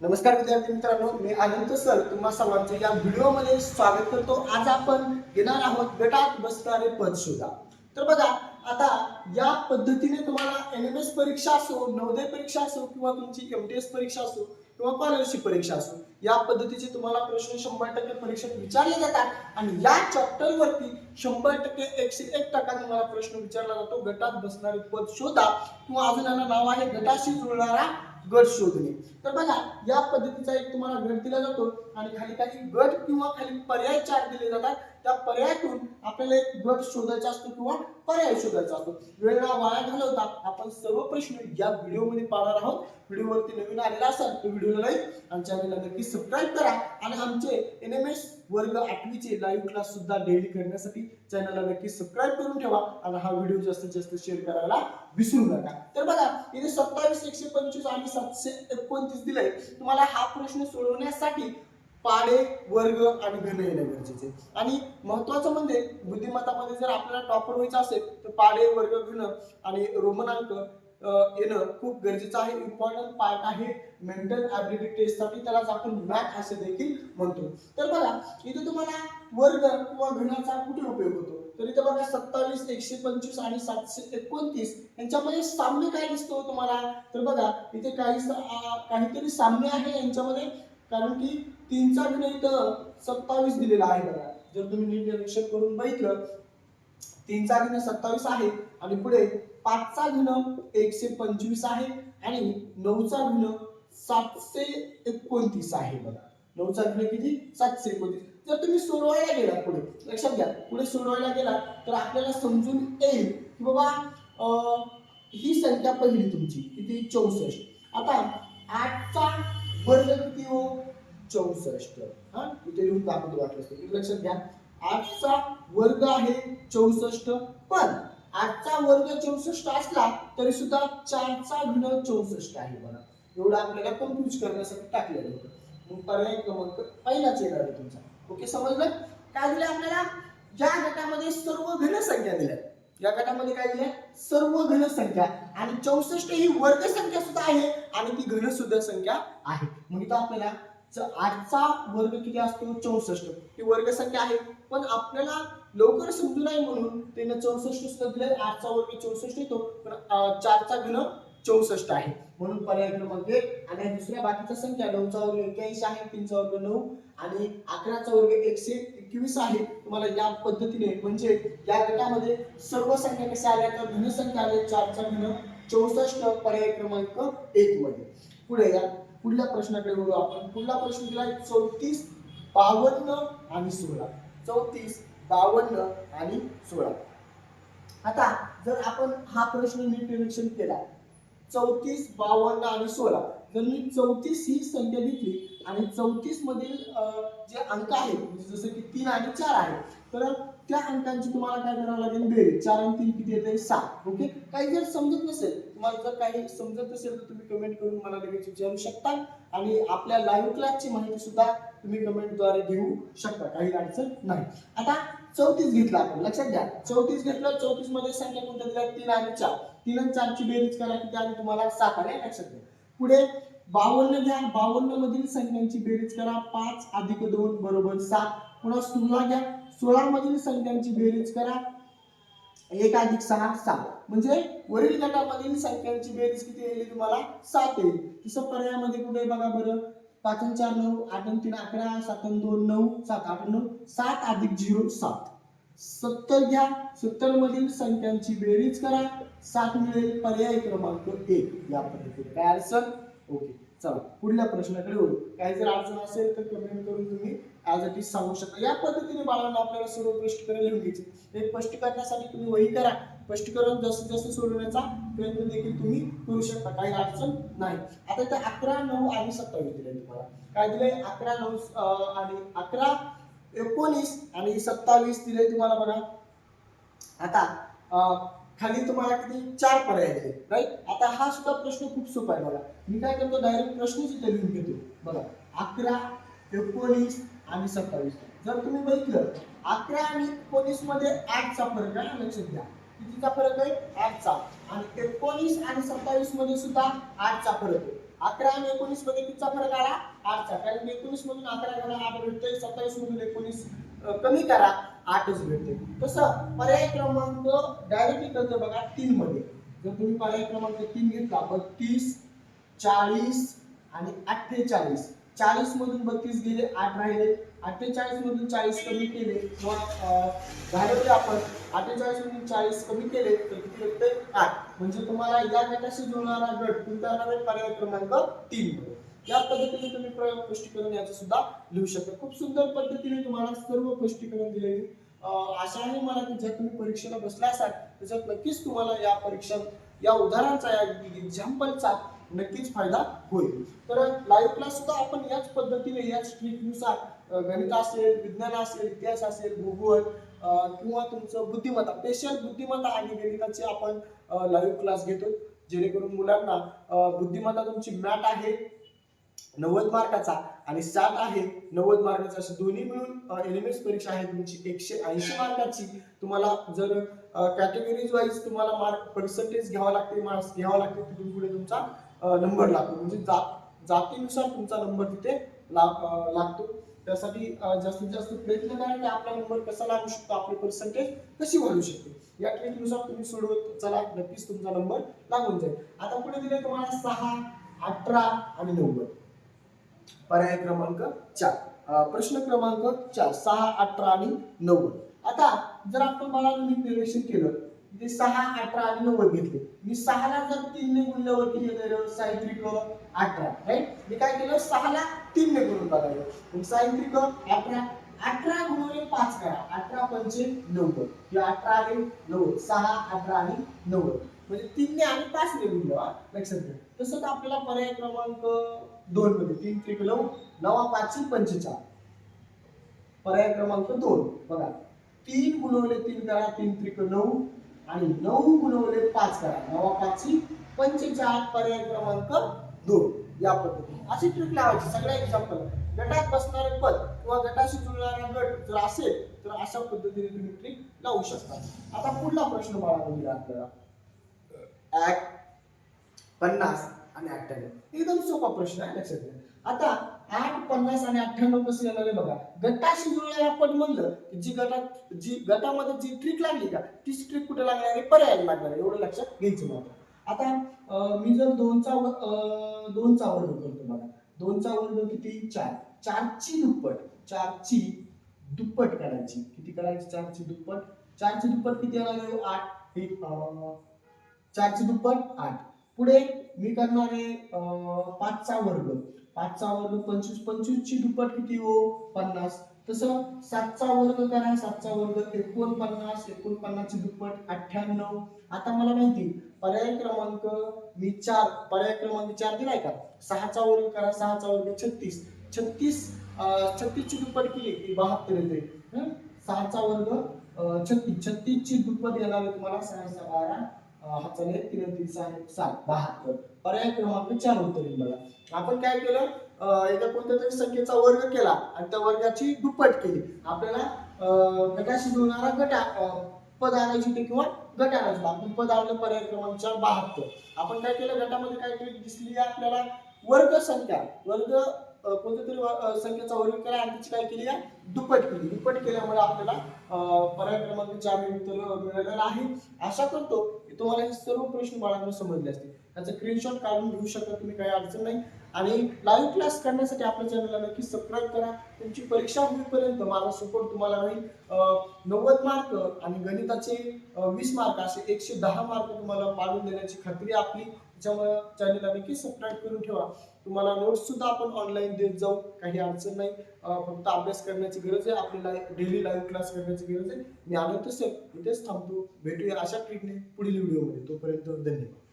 नमस्कार विद्यार्थी मित्रांनो मी अनंत सर. तुम्हा सर्वांचं या व्हिडिओमध्ये स्वागत करतो. आज आपण घेणार आहोत गटात बसणारे पद शोधा. तर बघा आता या पद्धतीने तुम्हाला एन एम एस परीक्षा असो नवोदय परीक्षा असो किंवा तुमची एम टी एस परीक्षा असो किंवा स्कॉलरशिप परीक्षा असो या पद्धतीचे तुम्हाला प्रश्न शंभर टक्के परीक्षेत विचारले जातात. आणि या चॅप्टर वरती शंभर टक्के एकशे एक टक्का तुम्हाला प्रश्न विचारला जातो. गटात बसणारे पद शोधा. किंवा अजून याला नाव आहे गटाशी जुळणारा गट शोधणे. तर बघा या पद्धतीचा एक तुम्हाला गट दिला जातो आणि खाली काही गट किंवा खाली पर्याय चार दिले जातात. त्या पर्यायातून आपल्याला एक गट शोधायचा असतो किंवा पर्याय शोधायचा असतो. वेळेला वाया घालवता आपण सर्व प्रश्न या व्हिडिओमध्ये पाहणार आहोत. व्हिडिओवरती नवीन आलेला असाल तर व्हिडिओला लाईक आणि चॅनलला नक्की सबस्क्राईब करा. आणि आमचे एन एम एस वर्ग आठवीचे लाईव्ह क्लास सुद्धा डेली करण्यासाठी चॅनलला नक्की सबस्क्राईब करून ठेवा आणि हा व्हिडिओ जास्तीत जास्त शेअर करायला विसरू नका. तर बघा इथे सत्तावीस एकशे पंचवीस आणि सातशे एकोणतीस दिलंय. तुम्हाला हा प्रश्न सोडवण्यासाठी पाडे वर्ग आणि घन येणं गरजेचे आणि महत्वाचं म्हणजे बुद्धिमत्तामध्ये जर आपल्याला टॉपर व्हायचं असेल तर पाडे वर्ग घन आणि रोमनांक येणं खूप गरजेचं आहे. इम्पॉर्टंट पार्ट आहे मेंटल ऍबिलिटी टेस्टसाठी त्यालाच आपण मॅथ असे देखील म्हणतो. तर बघा इथे तुम्हाला वर्ग किंवा घणाचा कुठे उपयोग होतो? तर इथे बघा सत्तावीस एकशे पंचवीस आणि सातशे एकोणतीस यांच्यामध्ये साम्य काय दिसतो तुम्हाला? तर बघा इथे काही काहीतरी साम्य आहे यांच्यामध्ये. कारण की तीनचा घन इथं सत्तावीस दिलेला आहे बघा. जर तुम्ही निरीक्षण करून बघितलं तीनचा घन सत्तावीस आहे आणि पुढे पाचचा घन एकशे पंचवीस आहे आणि नऊचा घन सातशे एकोणतीस आहे बघा. नऊचा घन किती? सातशे एकोणतीस. जर तुम्ही सोडवायला गेला पुढे लक्षात घ्या पुढे सोडवायला गेला तर आपल्याला समजून येईल की बाबा ही संख्या पहिली तुमची किती? चौसष्ट. आता आठचा वर्ग किती हो? चौसष्ट. हा? इथे लिहून दाखवतो वाटलं लक्षात घ्या. आठचा वर्ग आहे चौसष्ट पण आठचा वर्ग चौसष्ट असला तरी सुद्धा चारचा घन चौसष्ट आहे बघा एवढं आपल्याला कन्फ्युज करण्यासाठी टाकलेलं होतं. मग पर्याय क्रमांक पहिलाच येणार आहे तुमचा. ओके समजलं? काय दिलं आपल्याला? या गटामध्ये सर्व घन संख्या दिल्या. या गटामध्ये काय दिल्या? सर्व घन संख्या आणि चौसष्ट ही वर्ग संख्या सुद्धा आहे आणि ती घन सुद्धा संख्या आहे. मग इथं आपल्याला आठचा वर्ग किती असतो? चौसष्ट. ही वर्ग संख्या आहे. पण आपल्याला लवकर समजू नये म्हणून त्यानं चौसष्ट सुद्धा दिलंय आठचा वर्ग चौसष्ट येतो पण चारचा घन चौसष्ट आहे. म्हणून पर्याय क्रमांक एक आणि दुसऱ्या बाकीच्या संख्या नऊचा वर्ग एक्क्याऐंशी आहे तीनचा वर्ग नऊ आणि अकराचा वर्ग एकशे एकवीस आहे. तुम्हाला या पद्धतीने म्हणजे या गटामध्ये सर्व संख्या कशा आल्या तर धनसंख्या आल्या चारचा घन चौसष्ट पर्याय क्रमांक एक मध्ये. पुढे या पुढल्या प्रश्नाकडे बघू आपण. पुढला प्रश्न दिला चौतीस बावन्न आणि सोळा. चौतीस बावन्न आणि सोळा. आता जर आपण हा प्रश्न नीट निरीक्षण केला चौतीस बावन्न आणि सोळा जर मी चौतीस ही संख्या घेतली आणि चौतीस मधील जे अंक आहेत म्हणजे जसं की तीन आणि चार आहे तर त्या अंकांची तुम्हाला काय करावं लागेल? बेरीज. चार आणि तीन किती येते सात. ओके? काही जर समजत नसेल तुम्हाला जर काही समजत नसेल तर तुम्ही कमेंट करून मला लगेच विचारू शकता. आणि आपल्या लाईव्ह क्लासची माहिती सुद्धा तुम्ही कमेंटद्वारे घेऊ शकता काही अडचण नाही. आता चौतीस घेतला आपण लक्षात घ्या. चौतीस घेतलं चौतीसमध्ये संख्या कोणत्या दिल्या तीन आणि चार. तीन आणि चारची बेरीज करा की त्याने तुम्हाला सात आले लक्षात घ्या. पुढे बावन्न घ्या. बावन्न मधील संख्यांची बेरीज करा. पाच अधिक दोन बरोबर सात. पुन्हा सोळा घ्या. सोळा मधील संख्यांची बेरीज करा. एक अधिक सहा सात. म्हणजे वरील गटामधील संख्यांची बेरीज किती येईल? तुम्हाला सात येईल. तसं पर्यायामध्ये कुठे बघा बरं. पाच चार नऊ आठ तीन अकरा सात दोन नऊ सात आठ नऊ सात अधिक झिरो सात. सत्तर घ्या. सत्तर मधील संख्यांची बेरीज करा. सात मिळेल पर्याय क्रमांक एक. या पद्धतीने. काय अडचण? ओके. चला. पुढल्या प्रश्नाकडे वळू. काही जर अडचण असेल तर कमेंट करून तुम्ही ॲज सांगू शकता. या पद्धतीने बाळांना आपल्याला सर्व स्पष्ट करायला घ्यायचे. हे स्पष्ट करण्यासाठी तुम्ही वही करा. स्पष्टीकरण जास्तीत जास्त सोडवण्याचा प्रयत्न देखील तुम्ही करू शकता. काही अडचण नाही. आता इथे अकरा नऊ आणि सत्तावीस दिले तुम्हाला. काय दिले अकरा नऊ आणि अकरा एकोणीस आणि सत्तावीस दिले तुम्हाला बघा. आता खाली तुम्हाला किती? चार पर्याय दिले राईट आता हा सुद्धा प्रश्न खूप सोपा आहे बघा. मी काय करतो? डायरेक्ट प्रश्नच इथे लिहून घेतो. बघा. अकरा एकोणीस आणि सत्तावीस. जर तुम्ही बघितलं अकरा आणि एकोणीसमध्ये आठचा फरक आहे लक्षात घ्या. कितीचा फरक आहे? आठचा. आणि एकोणीस आणि सत्तावीसमध्ये सुद्धा आठचा फरक आहे. अकरा आणि एकोणीसमध्ये कितीचा फरक आला? आठचा. कारण एकोणीस मधून अकरा करा आठ भेटतोय. सत्तावीस मधून एकोणीस कमी करा आठच भेटते तसं पर्याय क्रमांक डायरेक्टली करतो बघा तीन मध्ये. जर तुम्ही पर्याय क्रमांक तीन घेतला बत्तीस चाळीस आणि अठ्ठेचाळीस. चाळीस मधून बत्तीस गेले आठ राहिले. अठ्ठेचाळीस मधून चाळीस कमी केले. किंवा अं, घालवले आपण अठ्ठेचाळीस मधून चाळीस कमी केले तर किती भेटते आठ. म्हणजे तुम्हाला या गटाशी जुळणारा गट कोणता येणार आहे पर्याय क्रमांक तीन मध्ये या पद्धतीने तुम्ही प्रयोग स्पष्टीकरण याचं सुद्धा लिहू शकता. खूप सुंदर पद्धतीने तुम्हाला सर्व स्पष्टीकरण दिलेली. अशा आशा आहे मला की जर तुम्ही परीक्षेला बसला असाल त्याच्यात नक्कीच तुम्हाला या परीक्षा या उदाहरणाचा या एक्झाम्पलचा नक्कीच फायदा होईल. तर लाईव्ह क्लास सुद्धा आपण याच पद्धतीने याच ट्रिकनुसार गणित असेल विज्ञान असेल इतिहास असेल भूगोल किंवा तुमचं बुद्धिमत्ता स्पेशल बुद्धिमत्ता आणि गणिताचे आपण लाईव्ह क्लास घेतो जेणेकरून मुलांना बुद्धिमत्ता तुमची मॅट आहे नव्वद मार्काचा आणि सात आहे नव्वद मार्काचा. असे दोन्ही मिळून एलिमेंट्स परीक्षा आहे तुमची एकशे ऐंशी मार्काची. तुम्हाला जर कॅटेगरीज वाईज तुम्हाला मार्क पर्सेंटेज घ्यावा लागते मार्क्स घ्यावा लागते तिथून पुढे तुमचा नंबर लागतो. म्हणजे जात जातीनुसार तुमचा नंबर तिथे लाग- लागतो. त्यासाठी जास्तीत जास्त प्रयत्न करा की आपला नंबर कसा लागू शकतो आपली पर्सेंटेज कशी वाढू शकते. या ट्रिकनुसार तुम्ही सोडवत चला नक्कीच तुमचा नंबर लागून जाईल. आता पुढे दिले तुम्हाला सहा अठरा आणि नव्वद. पर्याय क्रमांक चार. प्रश्न क्रमांक चार सहा अठरा आणि नव्वद. आता जर आपण मला निरीक्षण केलं ते सहा अठरा आणि नव्वद घेतले. मी सहाला जर तीनने गुणल्यावर किती येतं साहित्रिक अठरा राईट मी काय केलं? सहाला तीनने गुणून बघायचं. मग त्रिकोण अठरा अठरा गुणवले पाच करा. अठरा पंचे नव्वद. किंवा अठरा आणि नव्वद. सहा अठरा आणि नव्वद. म्हणजे तीनने आणि पाचने गुण हा, लक्षात घ्या तसंच आपल्याला पर्याय क्रमांक दोन मध्ये तीन त्रिक नऊ नवा पाचशे पंचेचाळ पर्याय क्रमांक दोन. बघा. तीन गुणवले तीन करा तीन त्रिक नऊ आणि नऊ गुणवले पाच करा. नवा पाचशे पंचेचाळ पर्याय क्रमांक दोन या पद्धतीने. अशी ट्रिक लावायची. सगळ्या एक्झाम्पल गटात बसणारे पद किंवा गटाशी जुळणारा गट जर असेल तर अशा पद्धतीने तुम्ही ट्रिक लावू शकता. आता पुढला प्रश्न मला दिला आपल्याला ऍक पन्नास आणि अठ्ठ्याण्णव. एकदम सोपा प्रश्न आहे लक्षात घ्या. आता आठ पन्नास आणि अठ्ठ्याण्णव कसं येणार आहे बघा. गटाशी जुळणारे आपण म्हणलं की जी गटात जी गटामध्ये जी ट्रिक लागली का तीच ट्रिक कुठे लागणार आहे? पर्याय लागणार आहे. एवढं लक्षात घ्यायचं मला. आता मी जर दोनचा अं, दोनचा वर्ग करतो बघा दोनचा वर्ग किती? चार. चारची दुप्पट. चारची दुप्पट करायची. किती करायची? चारची दुप्पट. चारची दुप्पट किती आला आठ. एक चारची दुप्पट आठ. पुढे मी करणार आहे पाचचा वर्ग. पाचचा वर्ग पंचवीस. पंचवीसची दुप्पट किती हो? पन्नास. तसं सातचा वर्ग करा. सातचा वर्ग एकोणपन्नास. एकोणपन्नासची दुप्पट अठ्ठ्याण्णव. आता मला माहिती पर्याय क्रमांक मी चार पर्याय क्रमांक चार दिलाय का? सहाचा वर्ग करा सहाचा वर्ग छत्तीस. छत्तीस छत्तीसची दुप्पट केली की बहात्तर येते. सहाचा वर्ग छत्तीस. छत्तीसची दुप्पट येणार आहे तुम्हाला सहा बारा. अं, हातचा तीन तीन सहा सात बहात्तर. पर्याय क्रमांक चार उत्तर येईल बघा आपण काय केलं? एका कोणत्या तरी संख्येचा वर्ग केला आणि त्या वर्गाची दुप्पट केली. आपल्याला अं, गटाशी जुळणारा गटा पद आणायची होते किंवा गट आणायचं. होतं. आपण पद आणलं पर्याय क्रमांक चार बहात्तर. आपण काय केलं? गटामध्ये काय केलं दिसली आपल्याला? वर्ग संख्या. वर्ग कोणत्या तरी संख्येचा वर्ग केला आणि तिची काय केली आहे? दुप्पट केली. दुप्पट केल्यामुळे आपल्याला पर्याय क्रमांक चार उत्तर आहे. आशा करतो की तुम्हाला हे सर्व प्रश्न बाळांना समजले असतील. त्याचं स्क्रीनशॉट काढून घेऊ शकता तुम्ही काही अडचण नाही. आणि लाईव्ह क्लास करण्यासाठी आपल्या चॅनलला नक्की सबस्क्राईब करा. तुमची परीक्षा होईपर्यंत माझा सपोर्ट तुम्हाला राहील. नव्वद मार्क आणि गणिताचे वीस मार्क असे एकशे दहा मार्क तुम्हाला पाडून देण्याची खात्री आपली. त्याच्यामुळे चॅनलला नक्की सबस्क्राईब करून ठेवा. तुम्हाला नोट्स सुद्धा आपण ऑनलाईन देत जाऊ. काही अडचण नाही. फक्त अभ्यास करण्याची गरज आहे. आपली लाईव्ह डेली लाईव्ह क्लास करण्याची गरज आहे. मी आलो तसं इथेच थांबतो. भेटूया अशा ट्रीटने पुढील व्हिडिओमध्ये तोपर्यंत धन्यवाद.